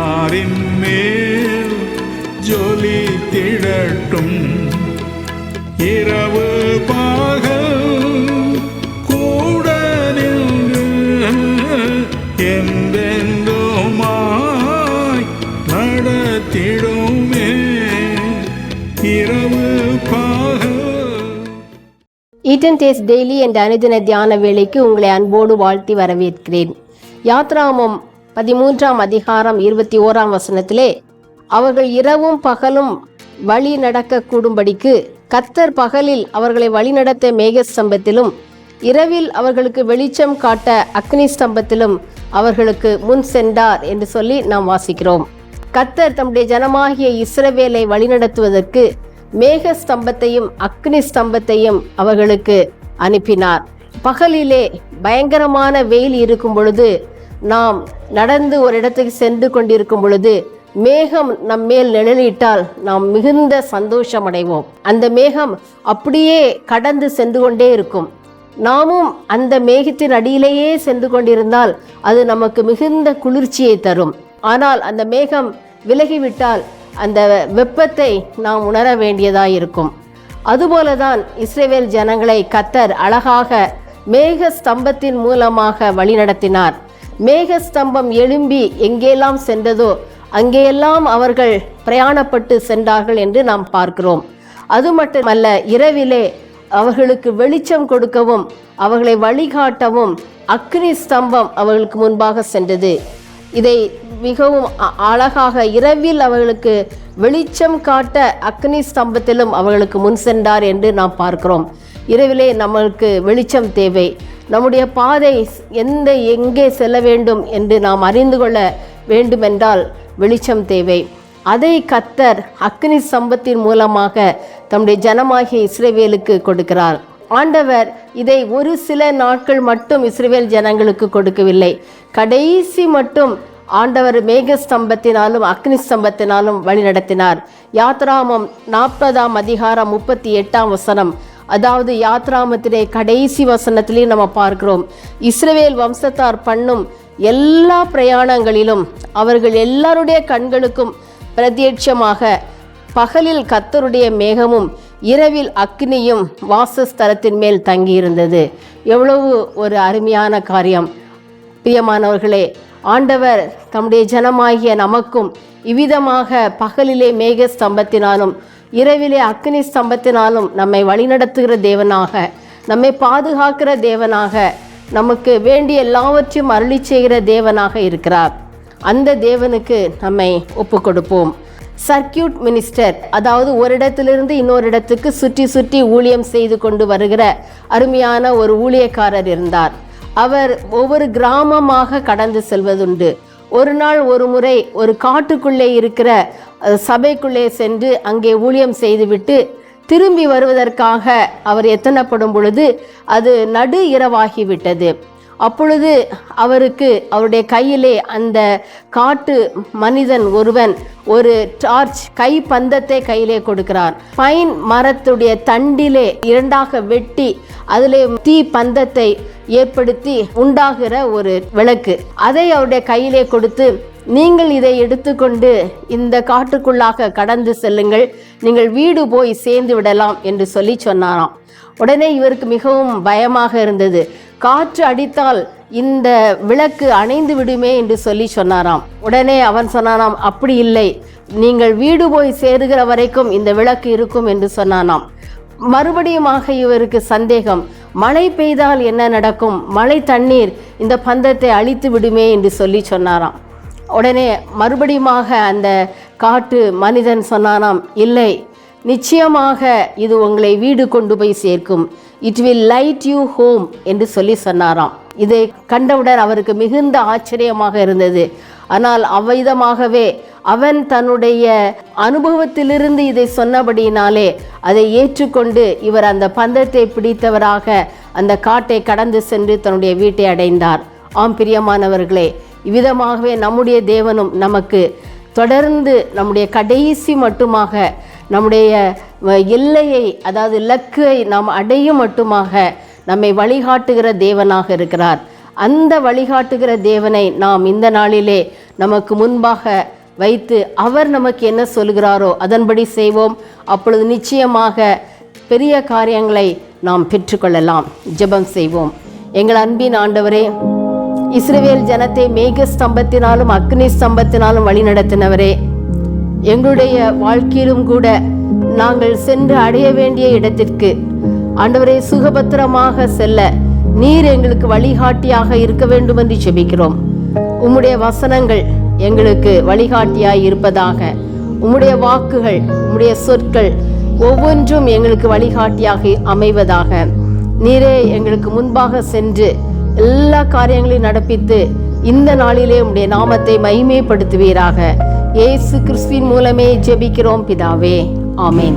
நாரின் மேல் ஜொலி திடட்டும். இரவு பகல் கூட எந்தெந்தோமாய் நடத்திடுமே. இரவு ஈட்டன் டேஸ் டெய்லி என்ற அனுதின தியான வேலைக்கு உங்களை அன்போடு வாழ்த்தி வரவேற்கிறேன். யாத்ராமம் பதிமூன்றாம் அதிகாரம் இருபத்தி ஓராம் வசனத்திலே அவர்கள் இரவும் பகலும் வழி நடக்க கூடும்படிக்கு கத்தர் பகலில் அவர்களை வழிநடத்த மேக ஸ்தம்பத்திலும் இரவில் அவர்களுக்கு வெளிச்சம் காட்ட அக்னி ஸ்தம்பத்திலும் அவர்களுக்கு முன் சென்றார் என்று சொல்லி நாம் வாசிக்கிறோம். கத்தர் தம்முடைய ஜனமாகிய இஸ்ரவேலை வழிநடத்துவதற்கு மேக ஸ்தம்பத்தையும் அக்னி ஸ்தம்பத்தையும் அவர்களுக்கு அனுப்பினார். பகலிலே பயங்கரமான வெயில் இருக்கும் பொழுது நாம் நடந்து ஒரு இடத்துக்கு சென்று கொண்டிருக்கும் பொழுது மேகம் நம் மேல் நிழலிட்டால் நாம் மிகுந்த சந்தோஷம் அடைவோம். அந்த மேகம் அப்படியே கடந்து சென்று கொண்டே இருக்கும். நாமும் அந்த மேகத்தின் அடியிலேயே சென்று கொண்டிருந்தால் அது நமக்கு மிகுந்த குளிர்ச்சியை தரும். ஆனால் அந்த மேகம் விலகிவிட்டால் அந்த வெப்பத்தை நாம் உணர வேண்டியதாக இருக்கும். அதுபோலதான் இஸ்ரேவேல் ஜனங்களை கத்தர் அழகாக மேக ஸ்தம்பத்தின் மூலமாக வழிநடத்தினார். மேக ஸ்தம்பம் எழும்பி எங்கெல்லாம் சென்றதோ அங்கேயெல்லாம் அவர்கள் பிரயாணப்பட்டு சென்றார்கள் என்று நாம் பார்க்கிறோம். அது மட்டுமல்ல இரவிலே அவர்களுக்கு வெளிச்சம் கொடுக்கவும் அவர்களை வழிகாட்டவும் அக்னி ஸ்தம்பம் அவர்களுக்கு முன்பாக சென்றது. இதை மிகவும் அ- அழகாக இரவில் அவர்களுக்கு வெளிச்சம் காட்ட அக்னி ஸ்தம்பத்திலும் அவர்களுக்கு முன் சென்றார் என்று நாம் பார்க்கிறோம். இரவிலே நம்மளுக்கு வெளிச்சம் தேவை. நம்முடைய பாதை எந்த எங்கே செல்ல வேண்டும் என்று நாம் அறிந்து கொள்ள வேண்டுமென்றால் வெளிச்சம் தேவை. அதை கத்தர் அக்னி சம்பத்தின் மூலமாக தம்முடைய ஜனமாகிய இஸ்ரேவேலுக்கு கொடுக்கிறார். ஆண்டவர் இதை ஒரு சில நாட்கள் மட்டும் இஸ்ரேவேல் ஜனங்களுக்கு கொடுக்கவில்லை. கடைசி மட்டும் ஆண்டவர் மேக ஸ்தம்பத்தினாலும் அக்னி ஸ்தம்பத்தினாலும் வழிநடத்தினார். யாத்ராமம் நாற்பதாம் அதிகாரம் முப்பத்தி எட்டாம் வசனம். அதாவது யாத்ராமத்திலே கடைசி வசனத்திலையும் நம்ம பார்க்கிறோம். இஸ்ரவேல் வம்சத்தார் பண்ணும் எல்லா பிரயாணங்களிலும் அவர்கள் எல்லாருடைய கண்களுக்கும் பிரத்யட்சமாக பகலில் கத்தருடைய மேகமும் இரவில் அக்னியும் வாசஸ்தலத்தின் மேல் தங்கியிருந்தது. எவ்வளவு ஒரு அருமையான காரியம். பிரியமானவர்களே ஆண்டவர் தம்முடைய ஜனமாகிய நமக்கும் இவ்விதமாக பகலிலே மேக ஸ்தம்பத்தினாலும் இரவிலே அக்னி ஸ்தம்பத்தினாலும் நம்மை வழிநடத்துகிற தேவனாக நம்மை பாதுகாக்கிற தேவனாக நமக்கு வேண்டிய எல்லாவற்றையும் அருளி செய்கிற தேவனாக இருக்கிறார். அந்த தேவனுக்கு நம்மை ஒப்பு கொடுப்போம் சர்க்கியூட் மினிஸ்டர் அதாவது ஒரு இடத்திலிருந்து இன்னொரு இடத்துக்கு சுற்றி சுற்றி ஊழியம் செய்து கொண்டு வருகிற அருமையான ஒரு ஊழியக்காரர் இருந்தார். அவர் ஒவ்வொரு கிராமமாக கடந்து செல்வதுண்டு. ஒரு நாள் ஒரு முறை ஒரு காட்டுக்குள்ளே இருக்கிற சபைக்குள்ளே சென்று அங்கே ஊழியம் செய்துவிட்டு திரும்பி வருவதற்காக அவர் எத்தனப்படும் பொழுது அது நடு இரவாகிவிட்டது. அப்பொழுது அவருக்கு அவருடைய கையிலே அந்த காட்டு மனிதன் ஒருவன் ஒரு டார்ச் கை பந்தத்தை கையிலே கொடுக்கிறார். பைன் மரத்துடைய தண்டிலே இரண்டாக வெட்டி அதிலே தீ பந்தத்தை ஏற்படுத்தி உண்டாகிற ஒரு விளக்கு. அதை அவருடைய கையிலே கொடுத்து நீங்கள் இதை எடுத்துக்கொண்டு இந்த காட்டுக்குள்ளாக கடந்து செல்லுங்கள். நீங்கள் வீடு போய் சேர்ந்து விடலாம் என்று சொல்லி சொன்னாராம். உடனே இவருக்கு மிகவும் பயமாக இருந்தது. காற்று அடித்தால் இந்த விளக்கு அணைந்து விடுமே என்று சொல்லி சொன்னாராம். உடனே அவன் சொன்னானாம் அப்படி இல்லை. நீங்கள் வீடு போய் சேருகிற வரைக்கும் இந்த விளக்கு இருக்கும் என்று சொன்னானாம். மறுபடியுமாக இவருக்கு சந்தேகம். மழை பெய்தால் என்ன நடக்கும்? மழை தண்ணீர் இந்த பந்தத்தை அழித்து விடுமே என்று சொல்லி சொன்னாராம். உடனே மறுபடியுமாக அந்த காட்டு மனிதன் சொன்னானாம் இல்லை நிச்சயமாக இது உங்களை வீடு கொண்டு போய் சேர்க்கும். It will light you home என்று சொல்லி சொன்னாராம். இதை கண்டவுடன் அவருக்கு மிகுந்த ஆச்சரியமாக இருந்தது. ஆனால் அவ்விதமாகவே அவன் தன்னுடைய அனுபவத்திலிருந்து இதை சொன்னபடியினாலே அதை ஏற்றுக்கொண்டு இவர் அந்த பந்தத்தை பிடித்தவராக அந்த காட்டை கடந்து சென்று தன்னுடைய வீட்டை அடைந்தார். ஆம் பிரியமானவர்களே இவ்விதமாகவே நம்முடைய தேவனும் நமக்கு தொடர்ந்து நம்முடைய கடைசி மட்டுமாக நம்முடைய எல்லையை அதாவது இலக்கை நாம் அடையும் மட்டுமாக நம்மை வழிகாட்டுகிற தேவனாக இருக்கிறார். அந்த வழிகாட்டுகிற தேவனை நாம் இந்த நாளிலே நமக்கு முன்பாக வைத்து அவர் நமக்கு என்ன சொல்கிறாரோ அதன்படி செய்வோம். அப்பொழுது நிச்சயமாக பெரிய காரியங்களை நாம் பெற்றுக்கொள்ளலாம். ஜெபம் செய்வோம். எங்கள் அன்பின் ஆண்டவரே இஸ்ரவேல் ஜனத்தை மேக ஸ்தம்பத்தினாலும் அக்னி ஸ்தம்பத்தினாலும் வழிநடத்தினவரே. எங்களுடைய வாழ்க்கையிலும் கூட நாங்கள் சென்று அடைய வேண்டிய இடத்திற்கு ஆண்டவரே சுகபத்திரமாக செல்ல நீர் எங்களுக்கு வழிகாட்டியாக இருக்க வேண்டும் என்று செபிக்கிறோம் உம்முடைய வசனங்கள் எங்களுக்கு வழிகாட்டியாய் இருப்பதாக உம்முடைய வாக்குகள் உம்முடைய சொற்கள் ஒவ்வொன்றும் எங்களுக்கு வழிகாட்டியாக அமைவதாக. நீரே எங்களுக்கு முன்பாக சென்று எல்லா காரியங்களையும் நடப்பித்து இந்த நாளிலே உம்முடைய நாமத்தை மகிமைப்படுத்துவீராக. இயேசு கிறிஸ்துவின் மூலமே ஜெபிக்கிறோம் பிதாவே. ஆமேன்.